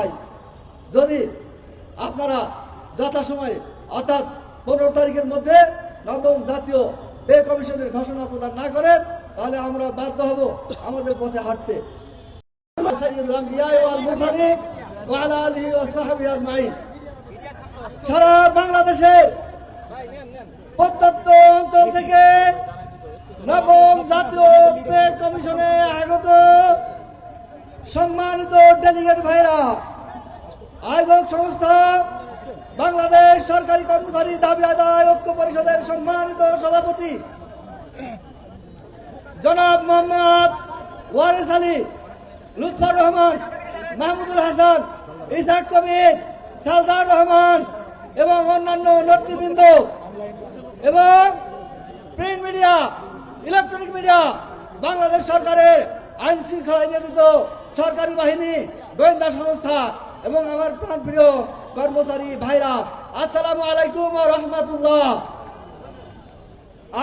চাই যদি আপনারা যথাসময়ে, অর্থাৎ পনেরো তারিখের মধ্যে নবম জাতীয় পে কমিশনের ঘোষণা প্রদান না করেন, তাহলে আমরা বাধ্য হব আমাদের পথে হাঁটতে। সারা বাংলাদেশের প্রত্যন্ত অঞ্চল থেকে নবম জাতীয় পে কমিশনে আগত সম্মানিত ডেলিগেট ভাইরা আয়োজক সংস্থা, বাংলাদেশ সরকারি কর্মচারী দাবি আদায় ঐক্য পরিষদের সম্মানিত সভাপতি। জনাব মোহাম্মদ ওয়ারেস আলী, লুৎফর রহমান, মাহমুদুল হাসান, ইসাক কবির, সালদার রহমান এবং অন্যান্য নেতৃবৃন্দ এবং print media, electronic media, Bangladesh সরকারের আইন শৃঙ্খলায় নিয়োজিত সরকারি বাহিনী, গোয়েন্দা সংস্থা এবং আমার প্রাণপ্রিয় কর্মচারী ভাইরা, আসসালামু আলাইকুম রহমতুল্লাহ।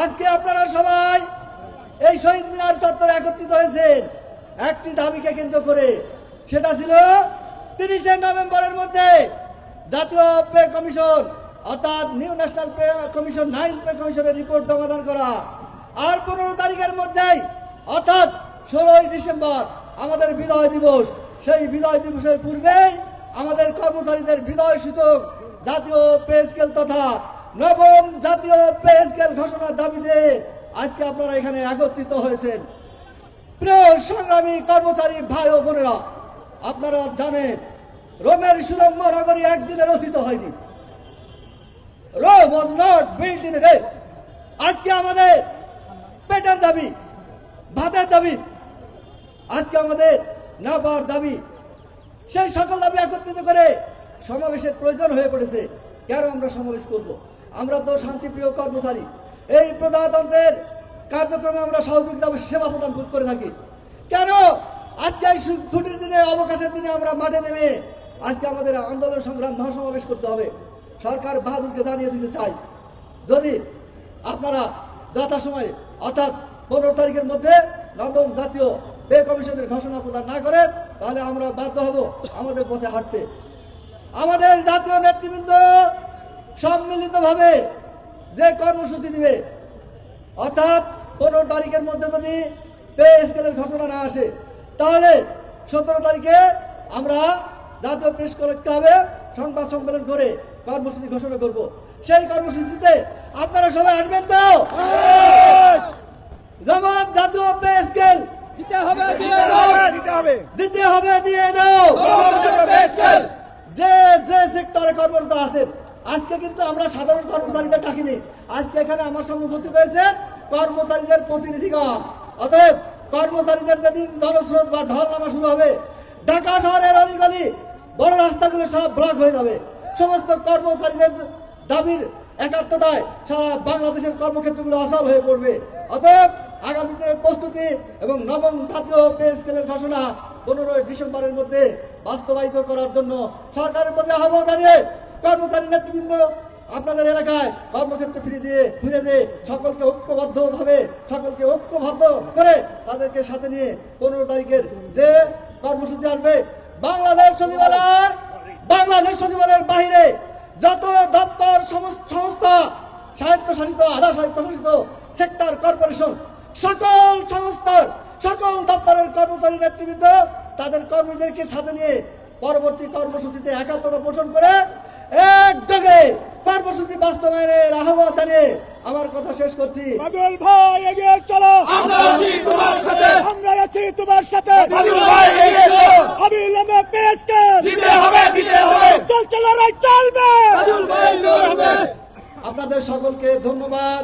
আজকে আপনারা সবাই এই শহীদ মিনার চত্বরে একত্রিত হয়েছেন। একটি দাবিকে কেন্দ্র করে, সেটা ছিল তিরিশে নভেম্বরের মধ্যে জাতীয় পে কমিশন, অর্থাৎ new national pay commission nine pay কমিশনের রিপোর্ট জমাদান করা। আর পনেরো তারিখের মধ্যেই, অর্থাৎ ষোলোই ডিসেম্বর, আমাদের বিজয় দিবস। সেই বিজয় দিবসের পূর্বেই আমাদের কর্মচারীদের বিজয় সূচক জাতীয় পে স্কেল তথা নবম জাতীয় পে স্কেল ঘোষণার দাবিতে আজকে আপনারা এখানে একত্রিত হয়েছেন। প্রিয় সংগ্রামী কর্মচারী ভাই ও বোনেরা, আপনারা জানেন, রোমের সুরম্য নগরী একদিনে রচিত হয়নি। Rome was not build in day আজকে আমাদের পেটের দাবি, ভাতের দাবি। আজকে আমাদের না পাওয়ার দাবি। সেই সকল দাবি একত্রিত করে সমাবেশের প্রয়োজন হয়ে পড়েছে। কেন আমরা সমাবেশ করব? আমরা তো শান্তিপ্রিয় কর্মচারী। এই প্রজাতন্ত্রের কার্যক্রমে আমরা সহযোগিতা সেবা প্রদান করে থাকি। কেন? আজকে ছুটির দিনে, অবকাশের দিনে আমরা মাঠে নেমে আজকে আমাদের আন্দোলন সংগ্রাম মহাসমাবেশ করতে হবে। সরকার বাহাদুরকে জানিয়ে দিতে চাই। যদি আপনারা যথাসময়ে, অর্থাৎ পনেরো তারিখের মধ্যে নবম জাতীয় পে কমিশনের ঘোষণা প্রদান না করেন, তাহলে আমরা বাধ্য হব আমাদের পথে হাঁটতে। আমাদের জাতীয় নেতৃবৃন্দ সম্মিলিতভাবে যে কর্মসূচি দিবে, অর্থাৎ পনেরো তারিখের মধ্যে যদি পে স্কেলের ঘোষণা না আসে, তাহলে সতেরো তারিখে আমরা জাতীয় প্রেস করতে হবে, সংবাদ সম্মেলন করে কর্মসূচি ঘোষণা করব। সেই কর্মসূচিতে আপনারা সবাই আসবেন তো যেমন জাতীয় পে স্কেল দিতে হবে দিতে হবে। দিয়ে দাও। যে যে সেক্টরে কর্মরত আছেন আজকে কিন্তু আমরা সাধারণ কর্মচারীদের ডাকিনি। আজকে এখানে আমার সঙ্গে উপস্থিত হয়েছে কর্মচারীদের প্রতিনিধিগণ। অতএব কর্মচারীদের যেদিন জনস্রোত বা ঢল নামা শুরু হবে ঢাকা শহরের অলিগলি বড় রাস্তাগুলো সব ব্লক হয়ে যাবে। সমস্ত কর্মচারীদের দাবির একাত্মতায় সারা বাংলাদেশের কর্মক্ষেত্রগুলো অচল হয়ে পড়বে। অতএব আগামী দিনের প্রস্তুতি এবং নবম জাতীয় পে স্কেলের ঘোষণা পনেরোই ডিসেম্বরের মধ্যে বাস্তবায়িত করার জন্য সরকারের প্রতি আহ্বান জানিয়ে কর্মচারী নেতৃবৃন্দ আপনাদের এলাকায় কর্মক্ষেত্রে ফিরে দিয়ে ফিরে দিয়ে সকলকে ঐক্যবদ্ধ ভাবে সকলকে ঐক্যবদ্ধ করে তাদেরকে সাথে নিয়ে পনেরো তারিখের যে কর্মসূচি আসবে, বাংলাদেশ সচিবালয়, বাংলাদেশ সচিবালয়ের বাইরে যত দপ্তর সংস্থা, স্বায়ত্তশাসিত, আধা স্বায়ত্তশাসিত সেক্টর কর্পোরেশন সকল সংস্থার সকল দপ্তরের কর্মচারী নেতৃবৃন্দ তাদের কর্মীদেরকে সাথে নিয়ে পরবর্তী কর্মসূচিতে একাত্মতা পোষণ করে একযোগে কর্মসূচি বাস্তবায়নের আহ্বান জানিয়ে আমার কথা শেষ করছি। বাদল ভাই এগিয়ে চলো। আমরা আছি তোমার সাথে। আমরা আছি তোমার সাথে। বাদল ভাই এগিয়ে চলো। অবিলম্বে পেস্কেল দিতে হবে দিতে হবে। চলছে লড়াই চলবে। বাদল ভাই দিতে হবে আপনাদের সকলকে ধন্যবাদ।